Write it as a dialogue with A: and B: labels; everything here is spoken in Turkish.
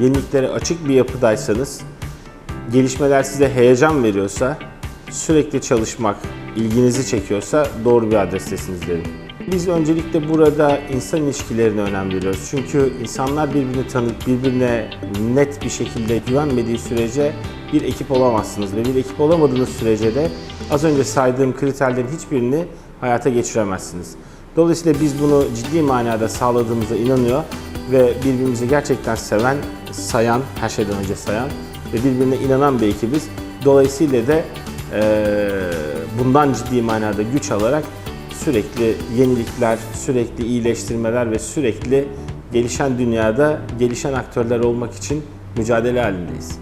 A: yeniliklere açık bir yapıdaysanız, gelişmeler size heyecan veriyorsa, sürekli çalışmak ilginizi çekiyorsa doğru bir adrestesiniz derim. Biz öncelikle burada insan ilişkilerine önem veriyoruz. Çünkü insanlar birbirini tanıp birbirine net bir şekilde güvenmediği sürece bir ekip olamazsınız ve bir ekip olamadığınız sürece de az önce saydığım kriterlerin hiçbirini hayata geçiremezsiniz. Dolayısıyla biz bunu ciddi manada sağladığımıza inanıyor ve birbirimizi gerçekten seven, sayan, her şeyden önce sayan ve birbirine inanan bir ekibiz. Dolayısıyla da eee, bundan ciddi manada güç alarak sürekli yenilikler, sürekli iyileştirmeler ve sürekli gelişen dünyada gelişen aktörler olmak için mücadele halindeyiz.